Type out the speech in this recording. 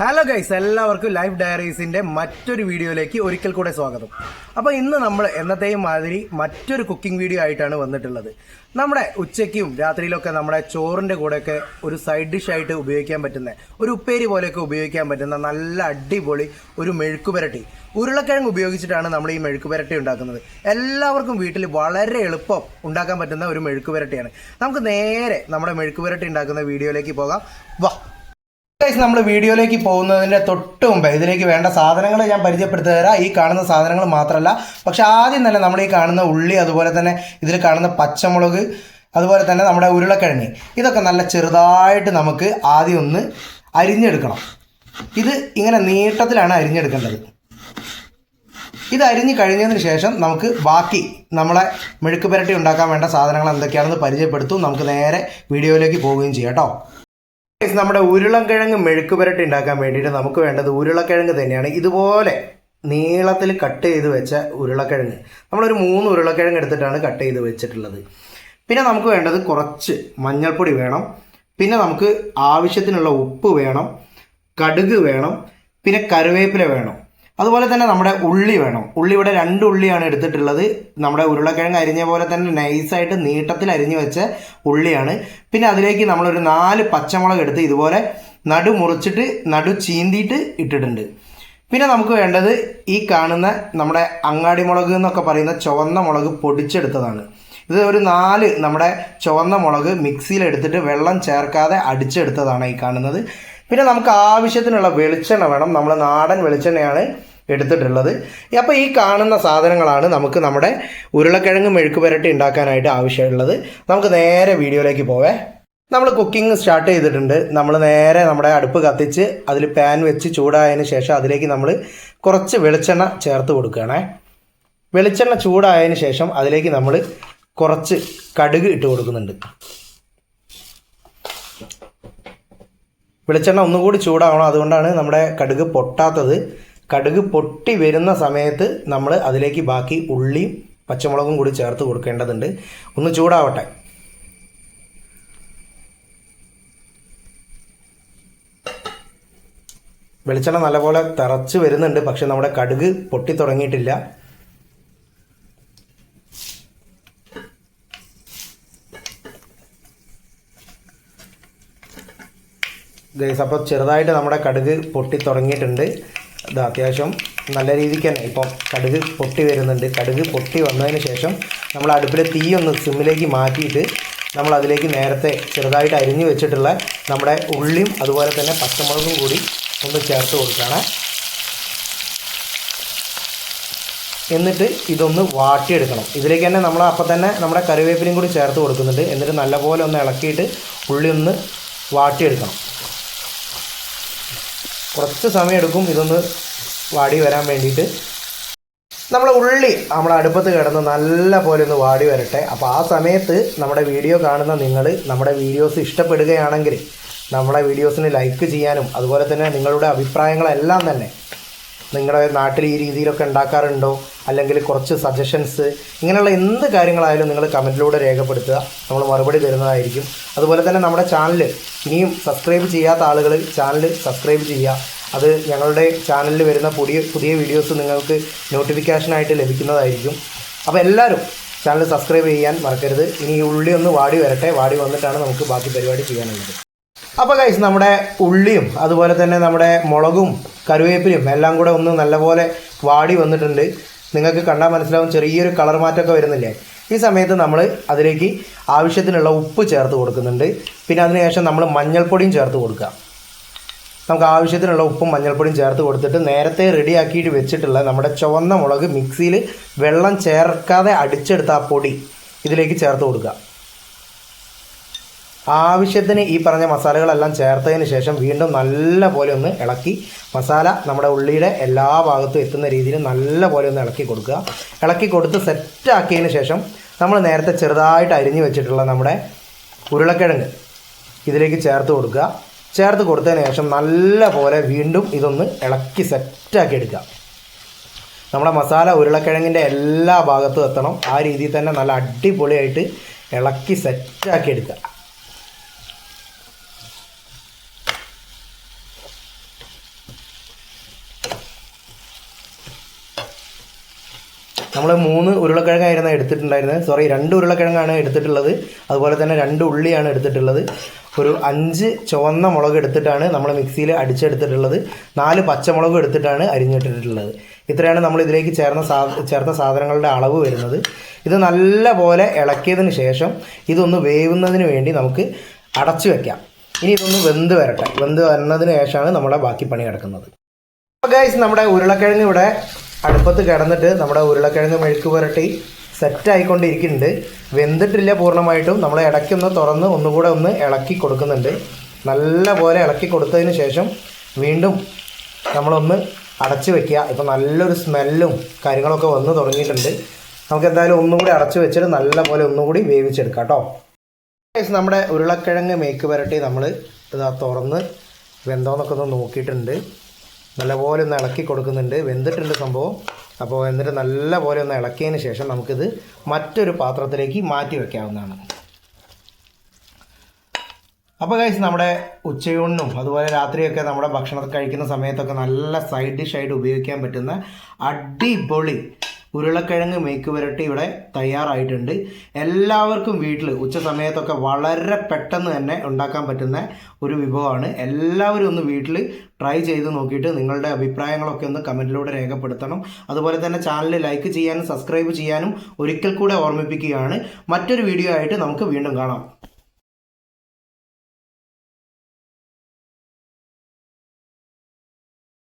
Hello guys എല്ലാവർക്കും life ഡയറീസിന്റെ മറ്റൊരു വീഡിയോയിലേക്ക് ഒരിക്കൽ കൂടെ സ്വാഗതം. അപ്പോൾ ഇന്ന് നമ്മൾ എന്നത്തെയും മാതിരി മറ്റൊരു കുക്കിംഗ് വീഡിയോ ആയിട്ടാണ് വന്നിട്ടുള്ളത്. നമ്മുടെ ഉച്ചയ്ക്കും രാത്രിയിലൊക്കെ നമ്മുടെ ചോറിന്റെ കൂടെയൊക്കെ ഒരു സൈഡ് ഡിഷ് ആയിട്ട് ഉപയോഗിക്കാൻ പറ്റുന്ന ഒരു ഉപ്പേരി പോലെയൊക്കെ ഉപയോഗിക്കാൻ പറ്റുന്ന നല്ല അടിപൊളി ഒരു മെഴുക്കുപുരട്ടി. ഉരുളക്കിഴങ്ങ് ഉപയോഗിച്ചിട്ടാണ് നമ്മൾ ഈ മെഴുക്കുപുരട്ടി ഉണ്ടാക്കുന്നത്. എല്ലാവർക്കും വീട്ടിൽ വളരെ എളുപ്പം ഉണ്ടാക്കാൻ പറ്റുന്ന ഒരു മെഴുക്കുപുരട്ടിയാണ്. നമുക്ക് നേരെ നമ്മുടെ മെഴുക്കുപുരട്ടി ഉണ്ടാക്കുന്ന വീഡിയോയിലേക്ക് പോകാം. വാ ഗൈസ് നമ്മൾ വീഡിയോയിലേക്ക് പോകുന്നതിന്റെ തൊട്ട് മുമ്പ് ഇതിലേക്ക് വേണ്ട സാധനങ്ങൾ ഞാൻ പരിചയപ്പെടുത്തി തരാം ഈ കാണുന്ന സാധനങ്ങൾ മാത്രമല്ല പക്ഷെ ആദ്യം തന്നെ നമ്മൾ ഈ കാണുന്ന ഉള്ളി അതുപോലെ തന്നെ ഇതിൽ കാണുന്ന പച്ചമുളക് അതുപോലെ തന്നെ നമ്മുടെ ഉരുളക്കിഴങ്ങ്. ഇതൊക്കെ നല്ല ചെറുതായിട്ട് നമുക്ക് ആദ്യം ഒന്ന് അരിഞ്ഞെടുക്കണം. ഇത് ഇങ്ങനെ നീട്ടത്തിലാണ് അരിഞ്ഞെടുക്കേണ്ടത്. ഇത് അരിഞ്ഞ് കഴിഞ്ഞതിന് ശേഷം നമുക്ക് ബാക്കി നമ്മളെ മെഴുക്ക് പുരട്ടി ഉണ്ടാക്കാൻ വേണ്ട സാധനങ്ങൾ എന്തൊക്കെയാണെന്ന് പരിചയപ്പെടുത്തും. നമുക്ക് നേരെ വീഡിയോയിലേക്ക് പോവുകയും ചെയ്യാം കേട്ടോ. നമ്മുടെ ഉരുളക്കിഴങ്ങ് മെഴുക്ക് പുരട്ടി ഉണ്ടാക്കാൻ വേണ്ടിയിട്ട് നമുക്ക് വേണ്ടത് ഉരുളക്കിഴങ്ങ് തന്നെയാണ്. ഇതുപോലെ നീളത്തിൽ കട്ട് ചെയ്ത് വെച്ച ഉരുളക്കിഴങ്ങ്. നമ്മളൊരു മൂന്ന് ഉരുളക്കിഴങ്ങ് എടുത്തിട്ടാണ് കട്ട് ചെയ്ത് വെച്ചിട്ടുള്ളത്. പിന്നെ നമുക്ക് വേണ്ടത് കുറച്ച് മഞ്ഞൾപ്പൊടി വേണം. പിന്നെ നമുക്ക് ആവശ്യത്തിനുള്ള ഉപ്പ് വേണം. കടുക് വേണം. പിന്നെ കറിവേപ്പില വേണം. അതുപോലെ തന്നെ നമ്മുടെ ഉള്ളി വേണം. ഉള്ളി ഇവിടെ രണ്ട് ഉള്ളിയാണ് എടുത്തിട്ടുള്ളത്. നമ്മുടെ ഉരുളക്കിഴങ്ങ് അരിഞ്ഞ പോലെ തന്നെ നൈസായിട്ട് നീട്ടത്തിൽ അരിഞ്ഞു വെച്ച ഉള്ളിയാണ്. പിന്നെ അതിലേക്ക് നമ്മളൊരു നാല് പച്ചമുളക് എടുത്ത് ഇതുപോലെ നടു മുറിച്ചിട്ട് നടു ചീന്തിയിട്ട് ഇട്ടിട്ടുണ്ട്. പിന്നെ നമുക്ക് വേണ്ടത് ഈ കാണുന്ന നമ്മുടെ അങ്ങാടി മുളക് എന്നൊക്കെ പറയുന്ന ചുവന്ന മുളക് പൊടിച്ചെടുത്തതാണ്. ഇത് ഒരു നാല് നമ്മുടെ ചുവന്ന മുളക് മിക്സിയിൽ എടുത്തിട്ട് വെള്ളം ചേർക്കാതെ അടിച്ചെടുത്തതാണ് ഈ കാണുന്നത്. പിന്നെ നമുക്ക് ആവശ്യത്തിനുള്ള വെളിച്ചെണ്ണ വേണം. നമ്മൾ നാടൻ വെളിച്ചെണ്ണയാണ് എടുത്തിട്ടുള്ളത്. അപ്പോൾ ഈ കാണുന്ന സാധനങ്ങളാണ് നമുക്ക് നമ്മുടെ ഉരുളക്കിഴങ്ങ് മെഴുക്ക് പുരട്ടി ഉണ്ടാക്കാനായിട്ട് ആവശ്യമുള്ളത്. നമുക്ക് നേരെ വീഡിയോയിലേക്ക് പോവേ. നമ്മൾ കുക്കിംഗ് സ്റ്റാർട്ട് ചെയ്തിട്ടുണ്ട്. നമ്മൾ നേരെ നമ്മുടെ അടുപ്പ് കത്തിച്ച് അതിൽ പാൻ വെച്ച് ചൂടായതിന് ശേഷം അതിലേക്ക് നമ്മൾ കുറച്ച് വെളിച്ചെണ്ണ ചേർത്ത് കൊടുക്കുകയാണേ. വെളിച്ചെണ്ണ ചൂടായതിന് ശേഷം അതിലേക്ക് നമ്മൾ കുറച്ച് കടുക് ഇട്ട് കൊടുക്കുന്നുണ്ട്. വെളിച്ചെണ്ണ ഒന്നുകൂടി ചൂടാവണം. അതുകൊണ്ടാണ് നമ്മുടെ കടുക് പൊട്ടാത്തത്. കടുക് പൊട്ടി വരുന്ന സമയത്ത് നമ്മൾ അതിലേക്ക് ബാക്കി ഉള്ളിയും പച്ചമുളകും കൂടി ചേർത്ത് കൊടുക്കേണ്ടതുണ്ട്. ഒന്ന് ചൂടാവട്ടെ. വെളിച്ചെണ്ണ നല്ലപോലെ തറച്ച് വരുന്നുണ്ട് പക്ഷെ നമ്മുടെ കടുക് പൊട്ടി തുടങ്ങിയിട്ടില്ല. ഗൈസ് അപ്പോൾ ചെറുതായിട്ട് നമ്മുടെ കടുക് പൊട്ടി തുടങ്ങിയിട്ടുണ്ട്. ഇത് അത്യാവശ്യം നല്ല രീതിക്ക് തന്നെ. ഇപ്പം കടുക് പൊട്ടി വരുന്നുണ്ട്. കടുക് പൊട്ടി വന്നതിന് ശേഷം നമ്മൾ അടുപ്പിലെ തീ ഒന്ന് സിമ്മിലേക്ക് മാറ്റിയിട്ട് നമ്മൾ അതിലേക്ക് നേരത്തെ ചെറുതായിട്ട് അരിഞ്ഞു വെച്ചിട്ടുള്ള നമ്മുടെ ഉള്ളിയും അതുപോലെ തന്നെ പച്ചമുളകും കൂടി ഒന്ന് ചേർത്ത് കൊടുക്കുകയാണ്. എന്നിട്ട് ഇതൊന്ന് വാട്ടിയെടുക്കണം. ഇതിലേക്ക് തന്നെ നമ്മൾ അപ്പം തന്നെ നമ്മുടെ കറിവേപ്പിലയും കൂടി ചേർത്ത് കൊടുക്കുന്നുണ്ട്. എന്നിട്ട് നല്ലപോലെ ഒന്ന് ഇളക്കിയിട്ട് ഉള്ളി ഒന്ന് വാട്ടിയെടുക്കണം. കുറച്ച് സമയം എടുക്കും ഇതൊന്ന് വാടി വരാൻ വേണ്ടിയിട്ട്. നമ്മൾ ഉള്ളി നമ്മുടെ അടുപ്പത്ത് കിടന്ന് നല്ല പോലെ ഒന്ന് വാടി വരട്ടെ. അപ്പോൾ ആ സമയത്ത് നമ്മുടെ വീഡിയോ കാണുന്ന നിങ്ങൾ നമ്മുടെ വീഡിയോസ് ഇഷ്ടപ്പെടുകയാണെങ്കിൽ നമ്മുടെ വീഡിയോസിന് ലൈക്ക് ചെയ്യാനും അതുപോലെ തന്നെ നിങ്ങളുടെ അഭിപ്രായങ്ങളെല്ലാം തന്നെ നിങ്ങളുടെ നാട്ടിൽ ഈ രീതിയിലൊക്കെ ഉണ്ടാക്കാറുണ്ടോ? അല്ലെങ്കിൽ കുറച്ച് സജഷൻസ് ഇങ്ങനെയുള്ള എന്ത് കാര്യങ്ങളായാലും നിങ്ങൾ കമന്റിലൂടെ രേഖപ്പെടുത്തുക. നമ്മൾ മറുപടി തരുന്നതായിരിക്കും. അതുപോലെ തന്നെ നമ്മുടെ ചാനൽ ഇനിയും സബ്സ്ക്രൈബ് ചെയ്യാത്ത ആളുകൾ ചാനൽ സബ്സ്ക്രൈബ് ചെയ്യുക. അത് ഞങ്ങളുടെ ചാനലിൽ വരുന്ന പുതിയ പുതിയ വീഡിയോസ് നിങ്ങൾക്ക് നോട്ടിഫിക്കേഷനായിട്ട് ലഭിക്കുന്നതായിരിക്കും. അപ്പോൾ എല്ലാവരും ചാനൽ സബ്സ്ക്രൈബ് ചെയ്യാൻ മറക്കരുത്. ഇനി ഉള്ളി ഒന്ന് വാടി വരട്ടെ. വാടി വന്നിട്ടാണ് നമുക്ക് ബാക്കി പരിപാടി ചെയ്യാനുള്ളത്. അപ്പോൾ ഗൈസ് നമ്മുടെ ഉള്ളിയും അതുപോലെ തന്നെ നമ്മുടെ മുളകും കരുവേപ്പിലും എല്ലാം കൂടെ ഒന്ന് നല്ലപോലെ വാടി വന്നിട്ടുണ്ട്. നിങ്ങൾക്ക് കണ്ടാൽ മനസ്സിലാവും ചെറിയൊരു കളർ മാറ്റമൊക്കെ വരുന്നില്ലേ? ഈ സമയത്ത് നമ്മൾ അതിലേക്ക് ആവശ്യത്തിനുള്ള ഉപ്പ് ചേർത്ത് കൊടുക്കുന്നുണ്ട്. പിന്നെ അതിനുശേഷം നമ്മൾ മഞ്ഞൾപ്പൊടിയും ചേർത്ത് കൊടുക്കുക. നമുക്ക് ആവശ്യത്തിനുള്ള ഉപ്പും മഞ്ഞൾപ്പൊടിയും ചേർത്ത് കൊടുത്തിട്ട് നേരത്തെ റെഡിയാക്കിയിട്ട് വെച്ചിട്ടുള്ള നമ്മുടെ ചുവന്ന മുളക് മിക്സിയിൽ വെള്ളം ചേർക്കാതെ അടിച്ചെടുത്ത ആ പൊടി ഇതിലേക്ക് ചേർത്ത് കൊടുക്കുക. ആവശ്യത്തിന് ഈ പറഞ്ഞ മസാലകളെല്ലാം ചേർത്തതിന് ശേഷം വീണ്ടും നല്ല പോലെ ഒന്ന് ഇളക്കി മസാല നമ്മുടെ ഉള്ളിയുടെ എല്ലാ ഭാഗത്തും എത്തുന്ന രീതിയിൽ നല്ല പോലെ ഒന്ന് ഇളക്കി കൊടുക്കുക. ഇളക്കി കൊടുത്ത് സെറ്റാക്കിയതിന് ശേഷം നമ്മൾ നേരത്തെ ചെറുതായിട്ട് അരിഞ്ഞു വെച്ചിട്ടുള്ള നമ്മുടെ ഉരുളക്കിഴങ്ങ് ഇതിലേക്ക് ചേർത്ത് കൊടുക്കുക. ചേർത്ത് കൊടുത്തതിന് ശേഷം നല്ല പോലെ വീണ്ടും ഇതൊന്ന് ഇളക്കി സെറ്റാക്കി എടുക്കുക. നമ്മുടെ മസാല ഉരുളക്കിഴങ്ങിന്റെ എല്ലാ ഭാഗത്തും എത്തണം. ആ രീതിയിൽ തന്നെ നല്ല അടിപൊളിയായിട്ട് ഇളക്കി സെറ്റാക്കി എടുക്കുക. നമ്മൾ മൂന്ന് ഉരുളക്കിഴങ്ങായിരുന്നു എടുത്തിട്ടുണ്ടായിരുന്നത്. സോറി രണ്ട് ഉരുളക്കിഴങ്ങാണ് എടുത്തിട്ടുള്ളത്. അതുപോലെ തന്നെ രണ്ട് ഉള്ളിയാണ് എടുത്തിട്ടുള്ളത്. ഒരു അഞ്ച് ചുവന്ന മുളക് എടുത്തിട്ടാണ് നമ്മൾ മിക്സിയിൽ അടിച്ചെടുത്തിട്ടുള്ളത്. നാല് പച്ചമുളക് എടുത്തിട്ടാണ് അരിഞ്ഞിട്ടിട്ടുള്ളത്. ഇത്രയാണ് നമ്മൾ ഇതിലേക്ക് ചേർന്ന സാ ചേർത്ത സാധനങ്ങളുടെ അളവ് വരുന്നത്. ഇത് നല്ല പോലെ ഇളക്കിയതിന് ശേഷം ഇതൊന്ന് വേവുന്നതിന് വേണ്ടി നമുക്ക് അടച്ചു വെക്കാം. ഇനി ഇതൊന്ന് വെന്ത് വരട്ടെ. വെന്ത് വരുന്നതിന് ശേഷമാണ് നമ്മുടെ ബാക്കി പണി കിടക്കുന്നത് അപ്പോൾ ഗൈസ് നമ്മുടെ ഉരുളക്കിഴങ്ങ് ഇവിടെ അടുപ്പത്ത് കിടന്നിട്ട് നമ്മുടെ ഉരുളക്കിഴങ്ങ് മെഴുക്ക് പുരട്ടി സെറ്റ് ആയിക്കൊണ്ടിരിക്കുന്നുണ്ട്. വെന്തിട്ടില്ല പൂർണമായിട്ടും. നമ്മൾ ഇടയ്ക്കൊന്ന് തുറന്ന് ഒന്നുകൂടെ ഒന്ന് ഇളക്കി കൊടുക്കുന്നുണ്ട്. നല്ല പോലെ ഇളക്കി കൊടുത്തതിന് ശേഷം വീണ്ടും നമ്മളൊന്ന് അടച്ചു വെക്കുക. ഇപ്പം നല്ലൊരു സ്മെല്ലും കാര്യങ്ങളൊക്കെ വന്ന് തുടങ്ങിയിട്ടുണ്ട്. നമുക്ക് എന്തായാലും ഒന്നുകൂടി അടച്ചു വെച്ചിട്ട് നല്ല പോലെ ഒന്നുകൂടി വേവിച്ചെടുക്കാം കേട്ടോ. നമ്മുടെ ഉരുളക്കിഴങ്ങ് മേക്ക് പുരട്ടി നമ്മൾ ഇതാ തുറന്ന് വെന്തോന്നൊക്കെ ഒന്ന് നോക്കിയിട്ടുണ്ട്. നല്ലപോലെ ഒന്ന് ഇളക്കി കൊടുക്കുന്നുണ്ട്. വെന്തിട്ടുണ്ട് സംഭവം. അപ്പോൾ എന്നിട്ട് നല്ല പോലെ ഒന്ന് ഇളക്കിയതിന് ശേഷം നമുക്കിത് മറ്റൊരു പാത്രത്തിലേക്ക് മാറ്റി വയ്ക്കാവുന്നതാണ് അപ്പോൾ കഴിച്ച് നമ്മുടെ ഉച്ചയൂണിനും അതുപോലെ രാത്രിയൊക്കെ നമ്മുടെ ഭക്ഷണം കഴിക്കുന്ന സമയത്തൊക്കെ നല്ല സൈഡ് ഡിഷായിട്ട് ഉപയോഗിക്കാൻ പറ്റുന്ന അടിപൊളി ഉരുളക്കിഴങ്ങ് മേക്ക് വരട്ടി ഇവിടെ തയ്യാറായിട്ടുണ്ട്. എല്ലാവർക്കും വീട്ടിൽ ഉച്ച സമയത്തൊക്കെ വളരെ പെട്ടെന്ന് തന്നെ ഉണ്ടാക്കാൻ പറ്റുന്ന ഒരു വിഭവമാണ്. എല്ലാവരും ഒന്ന് വീട്ടിൽ ട്രൈ ചെയ്ത് നോക്കിയിട്ട് നിങ്ങളുടെ അഭിപ്രായങ്ങളൊക്കെ ഒന്ന് കമന്റിലൂടെ രേഖപ്പെടുത്തണം. അതുപോലെ തന്നെ ചാനൽ ലൈക്ക് ചെയ്യാനും സബ്സ്ക്രൈബ് ചെയ്യാനും ഒരിക്കൽ കൂടെ ഓർമ്മിപ്പിക്കുകയാണ്. മറ്റൊരു വീഡിയോ ആയിട്ട് നമുക്ക് വീണ്ടും കാണാം.